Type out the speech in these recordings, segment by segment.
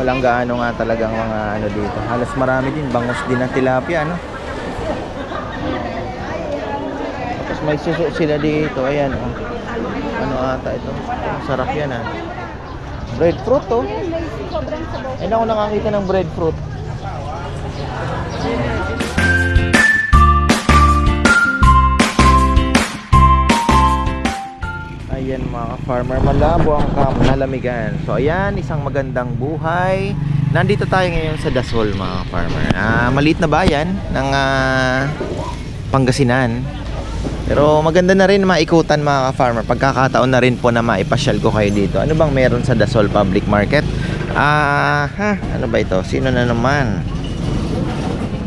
Walang gaano nga talagang mga ano dito. Halos marami din. Bangus din ng tilapia, ano? Tapos may suso sila dito. Ayan, oh. Ano ata ito? Ang sarap yan, ah. Breadfruit, oh. Ayun ako nakakita ng breadfruit. Ayan mga farmer, malabo ang kam nalamigan. So ayan, isang magandang buhay. Nandito tayo ngayon sa Dasol mga farmer. Ah, maliit na bayan ng ah, Pangasinan. Pero maganda na rin maikutan mga farmer. Pagkakataon na rin po na maipasyal ko kayo dito. Ano bang meron sa Dasol Public Market? Ah, ha, ano ba ito? Sino na naman?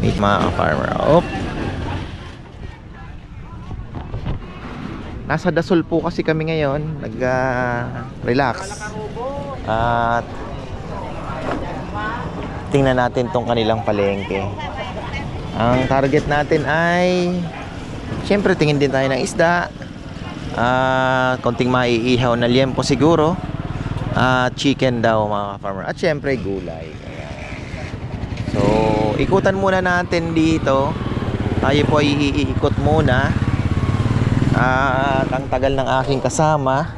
Wait mga farmer. Op. Nasa Dasol po kasi kami ngayon, nag-relax. At tingnan natin tong kanilang palengke. Ang target natin ay Siyempre tingin din tayo ng isda. Ah, konting maiihaw na liempo siguro. At chicken daw mga farmer. At siyempre gulay. So, ikutan muna natin dito. Tayo po ay iikot muna. At ang tagal ng aking kasama.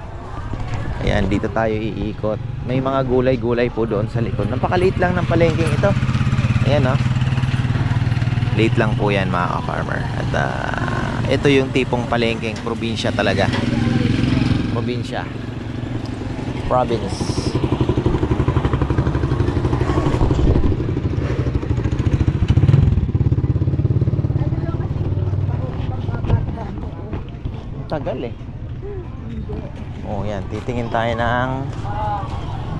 Ayan, dito tayo iikot. May mga gulay-gulay po doon sa likod. Napakaliit lang ng palengking ito. Ayan, oh. Late lang po yan mga ka-farmer. At ah, ito yung tipong palengking probinsya talaga. Probinsya. Province. Tagal eh. Oh, yan. Titingin tayo ng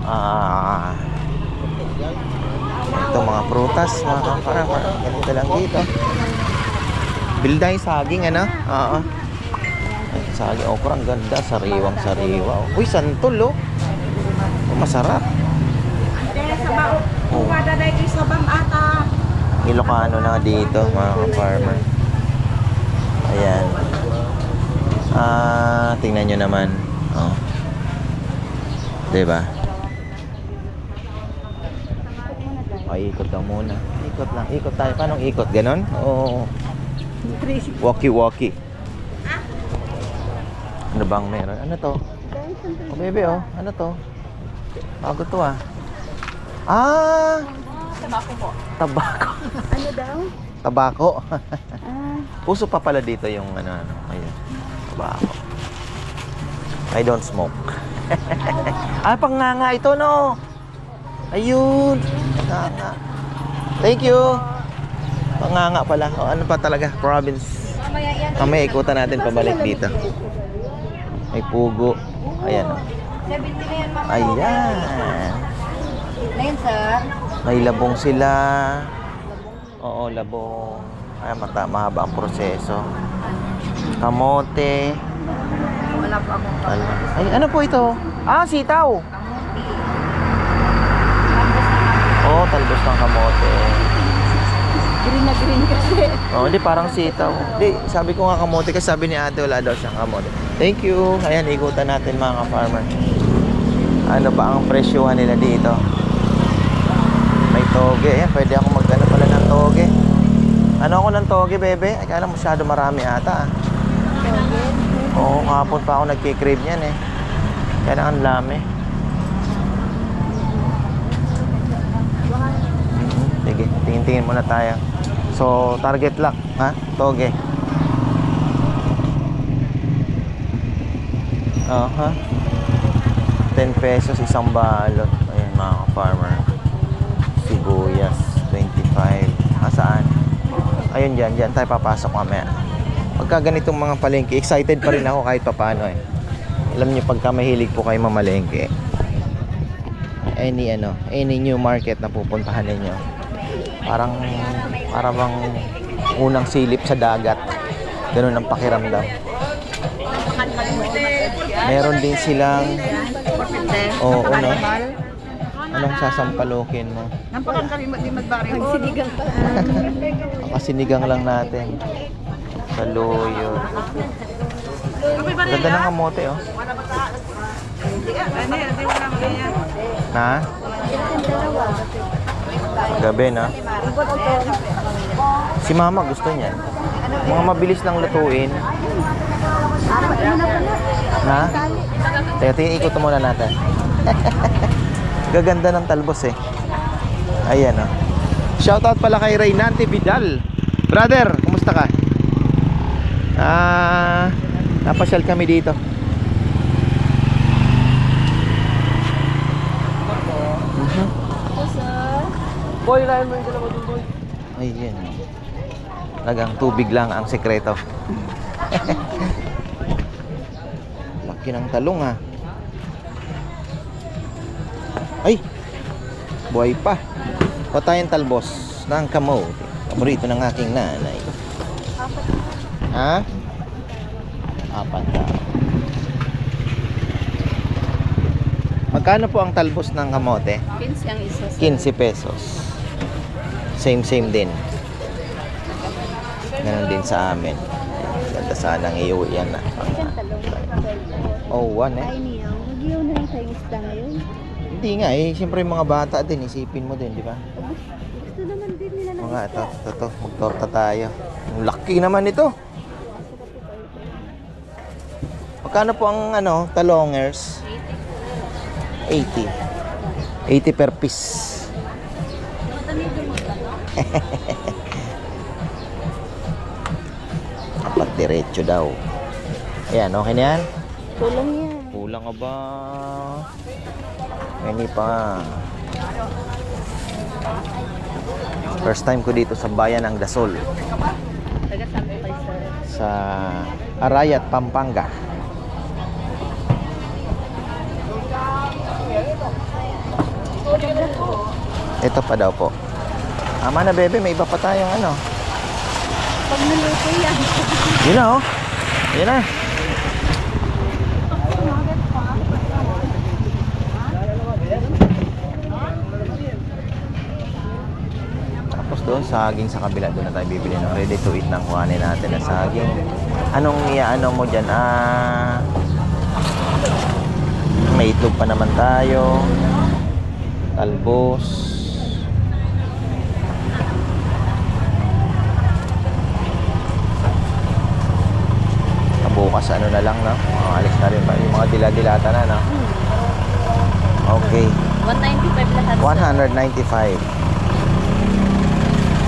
ah ito mga prutas, mga kaparang ganito lang dito. Bili tayo saging, ano? Oo. Ay, saging, okra, ang ganda. Sariwang sariwa. oh. Uy, santol, oh. Oh, Masarap. Oh. Ilocano na dito, mga farmer. Ayan. Ah, tingnan nyo naman. Oh. 'Di ba? Ay, ikot lang muna. Ikot lang. Ikot tayo. Paano ikot? Ganon? Oo. Walkie-walkie. Ano bang meron? Ano to? Oh, bebe, oh. Ano to? Bago to, ah. Ah! Tabako po. Tabako. Ano daw? Tabako. Ah, Puso pa pala dito yung ano, ano. Ayun. Tabako. I don't smoke. ah, panganga ito, no? Ayun. Panganga. Thank you. Panganga pala. O, ano pa talaga? Province. mamaya ikutan natin pabalik dito. May pugo. Ayan, oh. 70 na yan, mama. Ayan. Na yan, sir. May labong sila. Oo, labong. Ay, mata, mahaba ang proseso. Kamote. Wala po akong Ay, ay, ano po ito? Ah, sitaw. Oh, talbos ng kamote. Green na green kasi. Oh, hindi parang sitaw. Hindi, sabi ko nga kamote kasi sabi ni ate wala daw siyang kamote. Thank you. Ayan, ikutan natin mga ka-farmer. Ano ba ang presyuhan nila dito? May toge. Ayan, pwede ako magkano pala ng toge. Ano ako ng toge, bebe? Ay, kala masyado marami ata. ah. Oo, kahapon pa ako nagkikrave niyan eh. Kaya ang lami. Mhm, Sige, tingin-tingin muna tayo. So, target lock, ha? Toge. Aha. 10 pesos isang balot. Ayan mga farmer. Sibuyas, 25. Asaan? Ayun dyan, dyan tayo papasok mamaya. Pagka ganitong mga palengke, excited pa rin ako kahit papaano eh. Alam niyo pagka mahilig po kayo mamalengke, any ano, any new market na pupuntahan ninyo, parang para bang unang silip sa dagat. Ganun ang pakiramdam. Meron din silang Oo, oh, no? Anong sasampalokin mo? Nampakan kami di magbari. Magsinigang pa. Kasinigang lang natin. Sa loyo. Ganda ng kamote, oh. Na? Gabi na. Si mama gusto niya. Mga mabilis lang lutuin. Na? Teka, tingin ikot muna natin. Gaganda ng talbos eh. Ayan oh. Shoutout pala kay Reynante Vidal. Brother, kumusta ka? Ah, napasyal kami dito. Mhm. Boy, rahin mo yung dalawa dun, boy. Ayan. Talagang tubig lang ang sekreto. Laki ng talong ha. Ay! Buhay pa. Patayin talbos ng kamote. Paborito ng aking nanay. Ha? Apat daw. Magkano po ang talbos ng kamote? 15 ang isa. 15 pesos. Same same din. Ganon din sa amin. Ganda sanang iuwi yan na. Oh, one eh. Ay, niyo. Mag-iyaw na lang tayong isda ngayon. Hindi nga eh. Siyempre yung mga bata din, isipin mo din, di ba? Gusto naman din nila ng Mga ito, ito, ito. Magtorta tayo. Ang laki naman ito. Magkano po ang ano, talongers? 80. 80 per piece. Dapat diretso daw. Ayan, okay na yan? Kulang yan. Kulang ka ba? Hindi pa. First time ko dito sa bayan ng Dasol. Sa Arayat, Pampanga. Ito pa daw po. Ama na bebe, may iba pa tayong ano. Pag naluto yan. Yun na oh. Yun na. Tapos doon, saging sa kabila. Doon na tayo bibili ng ready to eat ng kuhanin natin na saging. Anong iaano mo dyan? Ah, may itlog pa naman tayo. Talbos. Bukas ano na lang no? Oh, alis na rin pa yung mga dila-dilata na no? Okay. 195 lahat, 195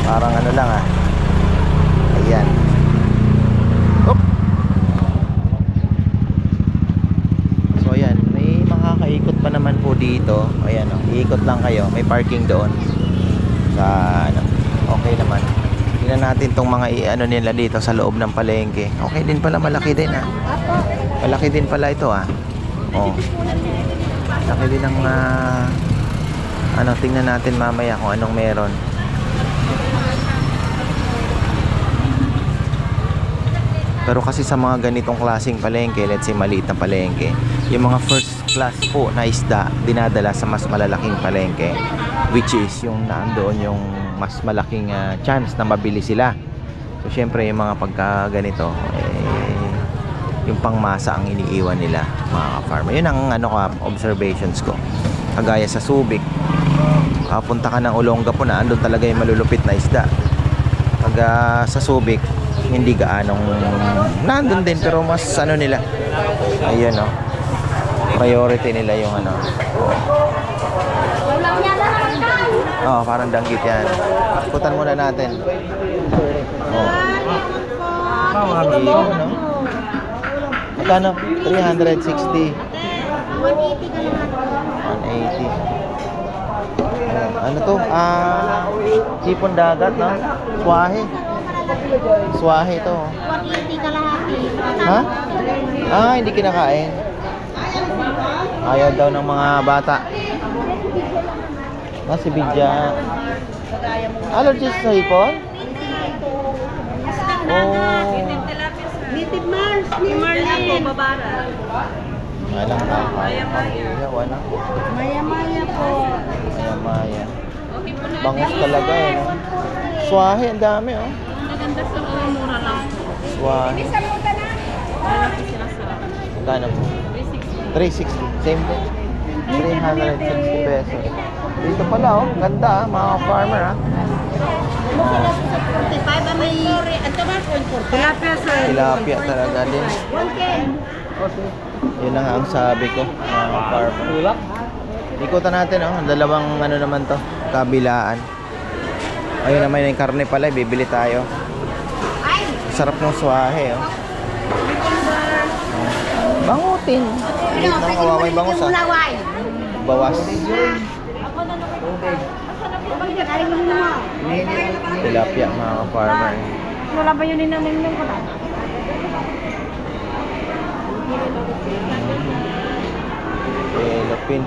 parang ano lang ah. Ayan. Oop. so ayan. May makakaikot pa naman po dito. Ayan oh, iikot lang kayo. May parking doon. Sa ano okay naman tingnan natin tong mga ano nila dito sa loob ng palengke. Okay din pala malaki din ah. Malaki din pala ito ah. Oh. Laki din ng ah, ano tingnan natin mamaya kung anong meron. Pero kasi sa mga ganitong klaseng palengke, let's say maliit na palengke, yung mga first class po na isda dinadala sa mas malalaking palengke which is yung naandoon yung mas malaking ah, chance na mabili sila. So syempre yung mga pagka ganito eh, yung pangmasa ang iniiwan nila mga ka-farmer. Yun ang ano ka observations ko. Kagaya sa Subic, kapunta ka ng Olonga po na andun talaga yung malulupit na isda. Pag ah, sa Subic, hindi gaanong nandun din pero mas ano nila. Ayun oh. Priority nila yung ano. Parang danggit yan. Putan muna natin. Oh. Hindi, ano? Magkano? 360. 180. Ayan. Ano to? Ah, sipon dagat, no? Swahe. Swahe to. oh. 180 kalahati. Ha? Ah, hindi kinakain. Ayaw daw ng mga bata. Ah, si Bidya. Allergies sa hipon? Oh. Native Mars. Marlin po, babara. Alang ka. Maya Wala. Maya-maya po. Maya maya. Bangus talaga eh. No? Swahe, ang dami oh. Maganda sa mura lang po. Swahe. Magkano po? 360. 360. Same din. 360 pesos. Dito pala oh, ganda ah, mga farmer ah. 45 ang may... Ito ba? Tilapia, sir. Tilapia talaga din. 1K. Yun na nga ang sabi ko, mga farmer. Ikutan natin oh, ang dalawang ano naman to, kabilaan. Ayun naman yung karne pala, bibili tayo. Ay! Sarap ng swahe oh. Bangutin. Hindi na kawaway bangus ah. Mulaway. Bawas. Tilapia mga farmer. Wala ba yun namin yung ko Elopin.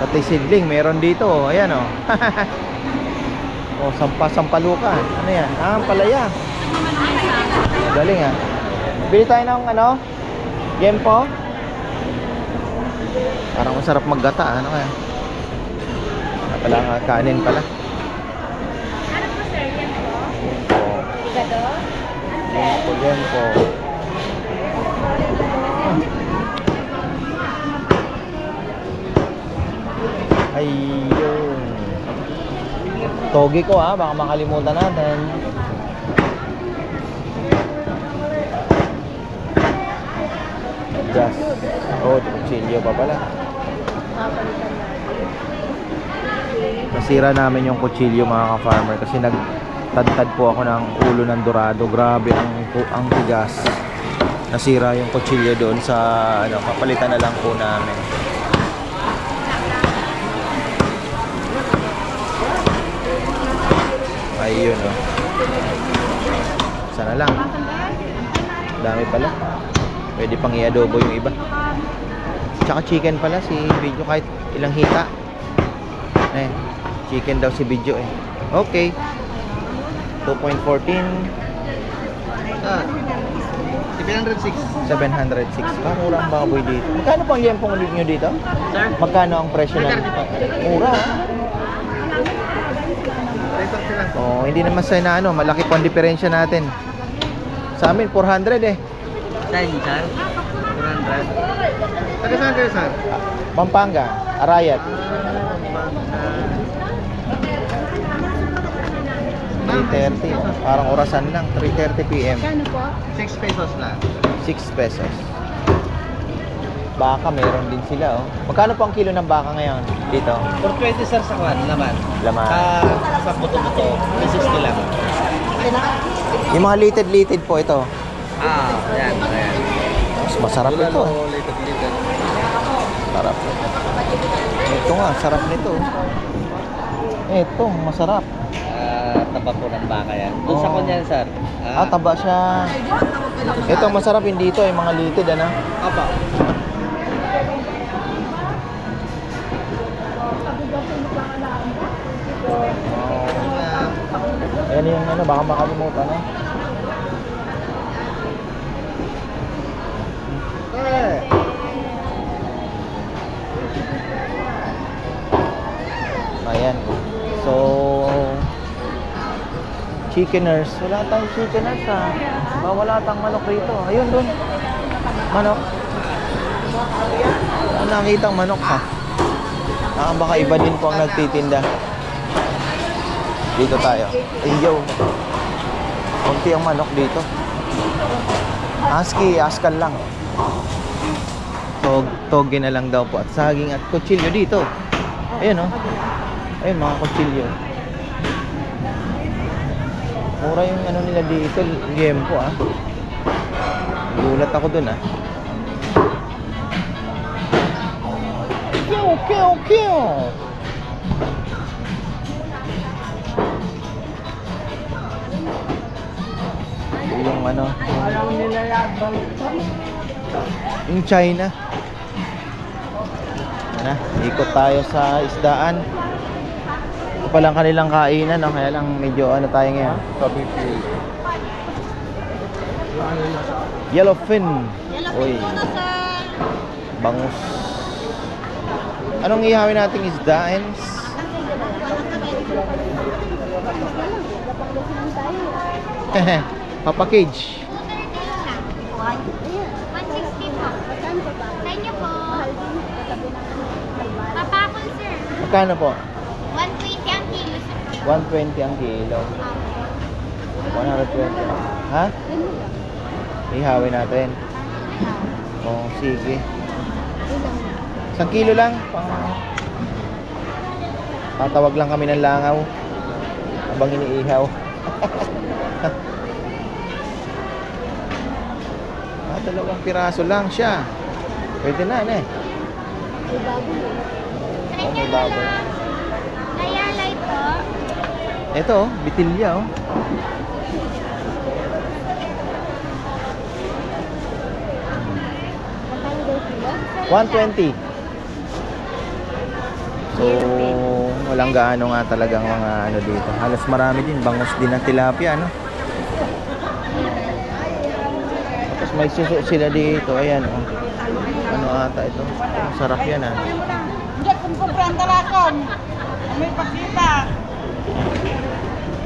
Pati sidling, meron dito. Ayan oh. oh, sampa sampalukan. Ano yan? Ah, palaya. Galing ah. Bili tayo ng ano? Gempo? Parang masarap maggata. Ano kaya? Ah, pala nga, kanin pala. Ano po, sir? Yan po? Gempo. Igado? Gempo, gempo. Ayun. Togi ko ha, baka makalimutan natin. Gas. Oh, kutsilyo pa pala. Nasira namin yung kutsilyo mga ka-farmer kasi nagtadtad po ako ng ulo ng dorado. Grabe ang ang tigas. Nasira yung kutsilyo doon sa ano, papalitan na lang po namin. Ayun oh. Sana lang. Dami pala. Pwede pang i-adobo yung iba. Tsaka chicken pala si Video kahit ilang hita. Eh, chicken daw si Video eh. Okay. 2.14 Ah, 706. 706. Parang ang baboy dito. Magkano po ang yempong ulit nyo dito? Sir? Magkano ang presyo ng... Mura. ah. Oh, hindi naman sa na ano, malaki po ang diferensya natin. Sa amin 400 eh. Dahil sir? 400. Taga saan kayo sir? Pampanga, Arayat. 3.30. Parang orasan lang. 3.30 p.m. Ano po? 6 pesos lang. 6 pesos. Baka meron din sila oh. Magkano po ang kilo ng baka ngayon dito? 420 sir sa kwan, laman. Laman. Sa, sa buto-buto, may 60 lang. Yung mga litid-litid po ito. Ah, yan, yan. Mas masarap ito. ah. Litot-litot. Sarap. Ito nga, sarap nito. Ito, masarap. Ah, taba po ng baka yan. Doon sa Oh. kunyan sir. Ah, taba siya. Ito, masarap hindi ito, yung mga litid, ano? Apa. Ayan yung ano, baka makalimutan, eh. Ayan. So, chickeners. Wala tayong chickeners ha. Ba, wala tayong manok rito. Ayun doon. Manok. Wala nakitang manok ha. Ah, baka iba din po ang nagtitinda. Dito tayo. Iyo. Kunti ang manok dito. Aski, askal lang. Tog, toge na lang daw po at saging at kutsilyo dito. Ayun oh. Ayun mga kutsilyo. Mura yung ano nila dito, liempo ah. Gulat ako dun ah. Kiyo, kiyo, kiyo. Yung ano, yung China. Ano, ikot tayo sa isdaan. Ito palang kanilang kainan, no? kaya lang medyo ano tayo ngayon. Yellowfin. Uy, bangus. Anong ihawin nating isda, Ens? Papa Cage. 160 po. Sa inyo po. Papa Magkano po? 120 ang kilo. 120 ang kilo. 120. Ha? Ihawin natin. Oh, sige. Isang kilo lang. Pang... Tatawag lang kami ng langaw. Habang iniihaw. ah, dalawang piraso lang siya. Pwede na, ne? Oh, may baboy. Nayalay po. Ito, oh, bitilya, oh. 120. kilo? So, walang gaano nga talagang mga ano dito. Halos marami din. Bangus din ng tilapia, no? Tapos may suso sila dito. Ayan, oh. Ano ata ito? Sarap yan, ah. Kumprang talakon. May pakita.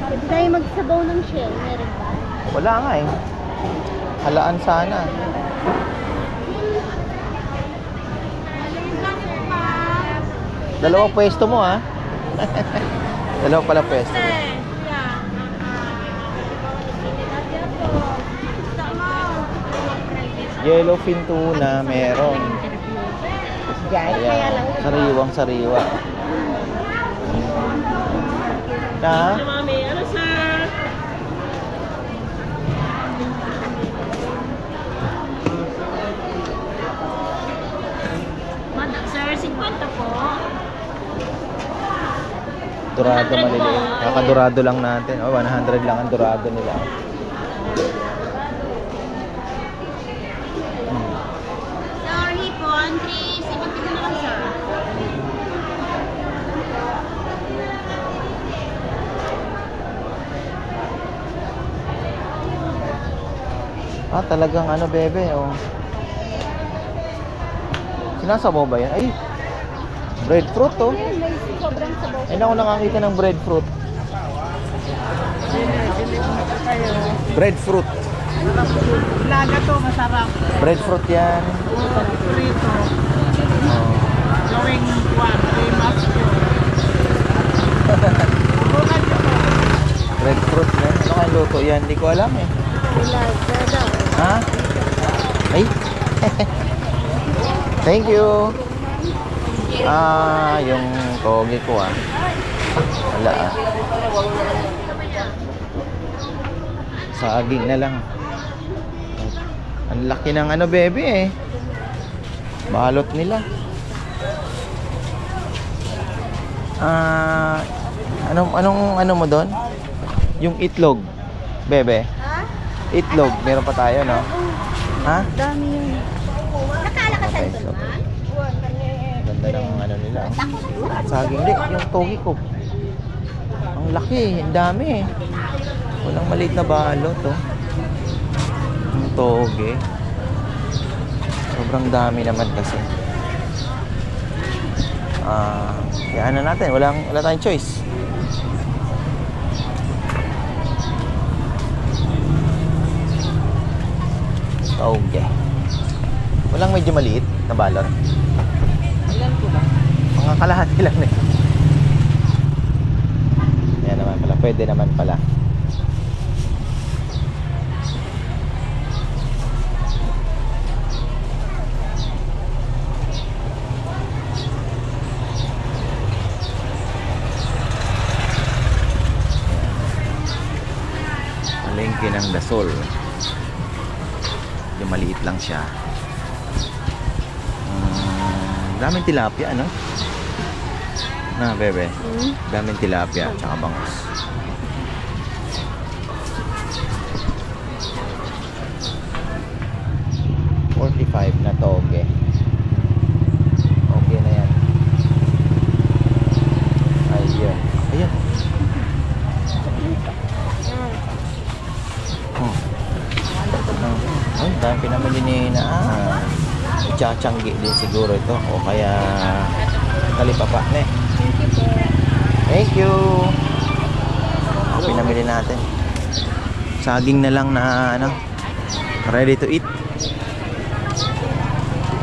Pwede tayo magsabaw ng shell. Meron ba? Wala nga, eh. Halaan sana. Dalawang pwesto mo, ah. Dalawa pala pwesto. Yellowfin tuna, meron. Ayan, sariwang sariwa. Na? Mami, ano sir? Madam, sir, 50 po. Dorado maliliit. Kakadorado lang natin. Oh, 100 lang ang dorado nila. Sorry po, Andre. Sige ko na lang, sir. Ah, talagang ano, bebe, oh. Sinasabaw ba yan? Ay, breadfruit, oh. Sobrang sabaw. Ako nakakita ng breadfruit. Breadfruit. Laga to, masarap. Breadfruit yan. Prito. Gawing 1, 3 months. Breadfruit yan. Ano kaya luto yan? Hindi ko alam eh. Ilaga daw. Ha? Ay. Thank you. Ah, yung toge ko ah. Wala ah. Saging na lang. Ang laki ng ano, bebe eh. Balot nila. Ah, anong anong ano mo doon? Yung itlog, bebe. Itlog, meron pa tayo, no? Ha? Dami yun. Nakalakasan Okay, naman. Ganda ng ano nila. Saging, hindi. Yung togi ko. Ang laki, ang dami eh. Walang maliit na balot, oh. Yung toge. Sobrang dami naman kasi. Ah, kaya ano natin, walang, wala tayong choice. Toge. Walang medyo maliit na balot. Ilan po ba? Mga kalahati lang eh. Yan naman pala. Pwede naman pala. Palengke ng Dasol. Yung maliit lang siya. Mm, daming tilapia, ano? Na, bebe. Daming tilapia at saka bangus. Forty-five na toge. Okay na yan. Ayun. Ayun. Oh. Ay, dami pinamili ni na ah, Chachanggi din siguro ito o kaya talipapa ne. Thank you. Pinamili natin. Saging na lang na ano, ready to eat.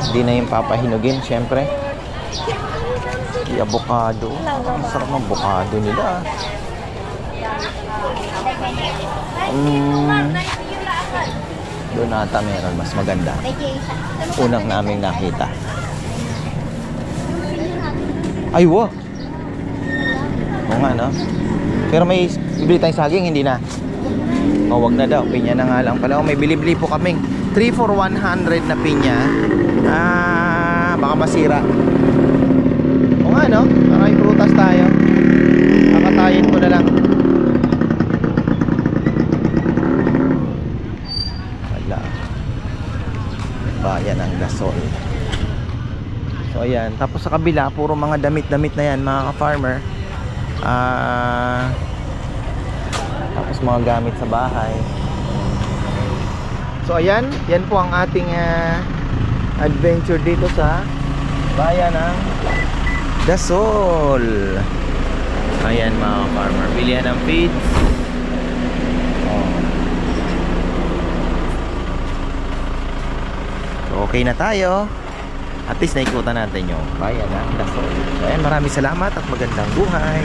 Hindi na yung papahinugin, syempre. Si avocado. Ang sarap ng avocado nila. Mm, doon ata meron mas maganda. Unang naming nakita. Ay, wow. Oo nga, no? Pero may bibili tayong saging, hindi na. O, wag na daw. Pinya na nga lang pala. O, may bili-bili po kaming 3 for 100 na pinya. Ah, baka masira. O nga, no? Maraming prutas tayo. Kakatayin ko na lang. Wala. Bayan ng gasol. So ayan, tapos sa kabila puro mga damit-damit na yan mga ka-farmer. Ah tapos mga gamit sa bahay. So ayan, yan po ang ating ah, adventure dito sa bayan ng Dasol. Ayan mga farmer, bilihan ng feeds. Oh. So, okay na tayo. At least naikutan natin yung bayan ng Dasol. So, ayan, maraming salamat at magandang buhay.